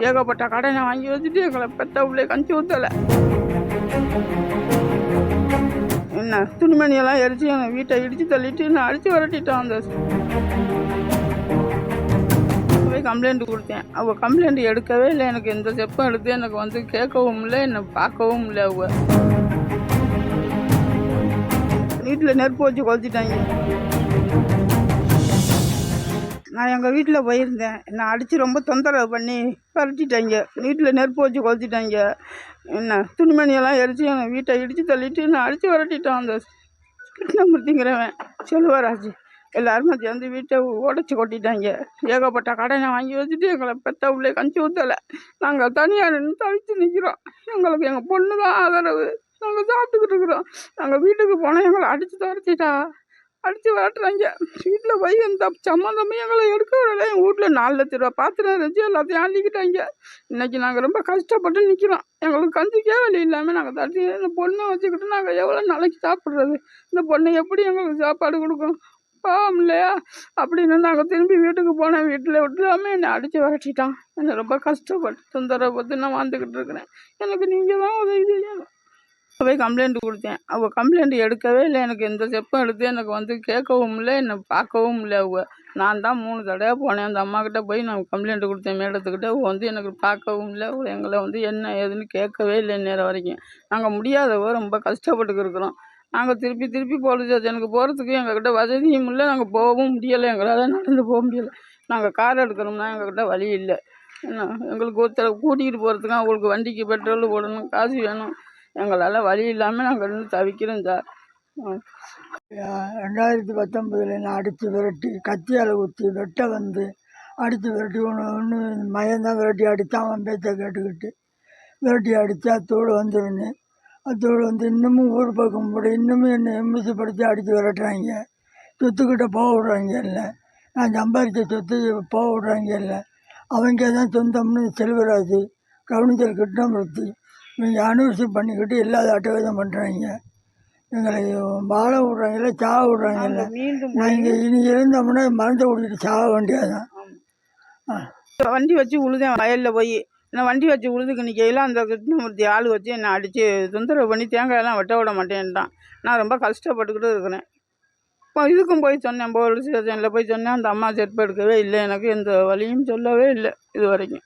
ஏகப்பட்ட கடனை வாங்கி வச்சுட்டு எங்களை பெத்த உள்ளே கஞ்சி ஊற்றலை என்ன துணிமணியெல்லாம் எரிச்சு எங்கள் வீட்டை இடித்து தள்ளிட்டு நான் அடித்து விரட்டிட்டேன் அந்த போய் கம்ப்ளைண்ட் கொடுத்தேன். அவள் கம்ப்ளைண்ட் எடுக்கவே இல்லை. எனக்கு எந்த செப்பும் எடுத்து எனக்கு வந்து கேட்கவும் இல்லை என்னை பார்க்கவும் இல்லை அவள் வீட்டில் நெருப்பு வச்சு கொளுத்திட்டாங்க நான் எங்கள் வீட்டில் போயிருந்தேன். என்னை அடித்து ரொம்ப தொந்தரவு பண்ணி பரட்டிட்டாங்க. வீட்டில் நெருப்பு வச்சு கொளுத்திட்டாங்க. என்ன துணிமணியெல்லாம் எரிச்சு எங்கள் வீட்டை இடித்து தள்ளிட்டு நான் அடித்து விரட்டிட்டான் அந்த கிருஷ்ணமூர்த்திங்கிறவன். செல்வராஜ் எல்லாருமே சேர்ந்து வீட்டை உடச்சி கொட்டிட்டாங்க. ஏகப்பட்ட கடனை வாங்கி வச்சுட்டு எங்களை பெத்த உள்ளே கஞ்சி ஊற்றலை நாங்கள் தனியாக நின்று தவிச்சு நிற்கிறோம் எங்களுக்கு எங்கள் பொண்ணு தான் ஆதரவு. நாங்கள் சாப்பிட்டுக்கிட்டு இருக்கிறோம். நாங்கள் வீட்டுக்கு போனால் எங்களை அடித்து துரத்திட்டா. அடித்து விரட்டுறாங்க. வீட்டில் போய் இந்த சம்மந்தமே எங்களை எடுக்க விடலை எங்கள் வீட்டில் நாலு லட்ச ரூபா பாத்திரம் இருந்துச்சு எல்லாத்தையும் ஆண்டிக்கிட்டாங்க. இன்னைக்கு நாங்கள் ரொம்ப கஷ்டப்பட்டு நிற்கிறோம் எங்களுக்கு கஞ்சிக்கே வழி இல்லாமல் நாங்கள் தட்டி இந்த பொண்ணை வச்சுக்கிட்டு நாங்கள் எவ்வளோ நாளைக்கு சாப்பிட்றது? இந்த பொண்ணை எப்படி எங்களுக்கு சாப்பாடு கொடுக்கும்? பாவம் இல்லையா? அப்படின்னு நாங்கள் திரும்பி வீட்டுக்கு போனேன். வீட்டில் விட்டுலாமே என்னை அடித்து விரட்டிட்டான். என்னை ரொம்ப கஷ்டப்பட்டு தொந்தரவு பற்றி நான் வாழ்ந்துக்கிட்டு இருக்கிறேன். எனக்கு நீங்கள் தான் உதவி செய்யணும். போய் கம்ப்ளைண்ட் கொடுத்தேன். அவள் கம்ப்ளைண்ட் எடுக்கவே இல்லை. எனக்கு எந்த செப்பம் எடுத்து எனக்கு வந்து கேட்கவும் இல்லை என்னை பார்க்கவும் இல்லை அவள் நான் தான் மூணு தடவை போனேன். அந்த அம்மாக்கிட்ட போய் நான் கம்ப்ளைண்ட் கொடுத்தேன். மேடத்துக்கிட்ட வந்து எனக்கு பார்க்கவும் இல்லை. எங்களை வந்து என்ன ஏதுன்னு கேட்கவே இல்லை நேரம் வரைக்கும். நாங்கள் முடியாதவ ரொம்ப கஷ்டப்பட்டுக்கு இருக்கிறோம். நாங்கள் திருப்பி திருப்பி போலீஸ் ஸ்டேஷனுக்கு போகிறதுக்கு எங்ககிட்ட வசதியும் இல்லை. நாங்கள் போகவும் முடியலை. எங்களால் நடந்து போக முடியலை. நாங்கள் கார் எடுக்கணும்னா எங்ககிட்ட வழி இல்லை. என்ன எங்களுக்கு ஒருத்தரை கூட்டிகிட்டு போகிறதுக்கு அவங்களுக்கு வண்டிக்கு பெட்ரோல் போடணும் காசு வேணும். எங்களால் வழி இல்லாமல் நாங்கள் இருந்து தவிக்கிறோம் சார். ரெண்டாயிரத்தி பத்தொம்பதில் நான் அடித்து விரட்டி கத்தியால் ஊற்றி வெட்ட வந்து அடித்து விரட்டி ஒன்று ஒன்று மயந்தான் விரட்டி அடித்தான் அவன் பேச்சை கேட்டுக்கிட்டு விரட்டி அடித்து அத்தோடு வந்துருந்தேன் அத்தோடு வந்து இன்னமும் ஊர் பக்கம் போட இன்னமும் என்னை எம்பிசிப்படுத்தி அடித்து விரட்டுறாங்க. சொத்துக்கிட்ட போக விடுறாங்க இல்லை. நான் சம்பாதிச்ச சொத்து போக விடுறாங்க இல்லை. அவங்க தான் சொந்தம்னு செல்வராஜ் கவனிச்சல் கிருஷ்ணமூர்த்தி இவங்க அனுவரிசை பண்ணிக்கிட்டு இல்லாத அட்டகாசம் பண்ணுறாங்க எங்களை வாழ விட்றாங்கல்ல சாக விட்றாங்கல்ல. மீண்டும் நாங்கள் இனி இருந்தோம்னா மருந்து குடிச்சிட்டு சாக வேண்டியதுதான். வண்டி வச்சு உழுதேன் வயலில் போய் நான் வண்டி வச்சு உழுதுக்கு நிற்கையில் அந்த கிருஷ்ணமூர்த்தி ஆள் வச்சு என்னை அடித்து தொந்தரவு பண்ணி தேங்காயெல்லாம் வெட்ட விட மாட்டேன்ட்டான். நான் ரொம்ப கஷ்டப்பட்டுக்கிட்டு இருக்கிறேன். இப்போ இதுக்கும் போய் சொன்னேன் போலீஸ் ஸ்டேஷனில் போய் சொன்னேன் அந்த அம்மா செருப்பு எடுக்கவே இல்லை எனக்கு எந்த வழியும் சொல்லவே இல்லை இது வரைக்கும்.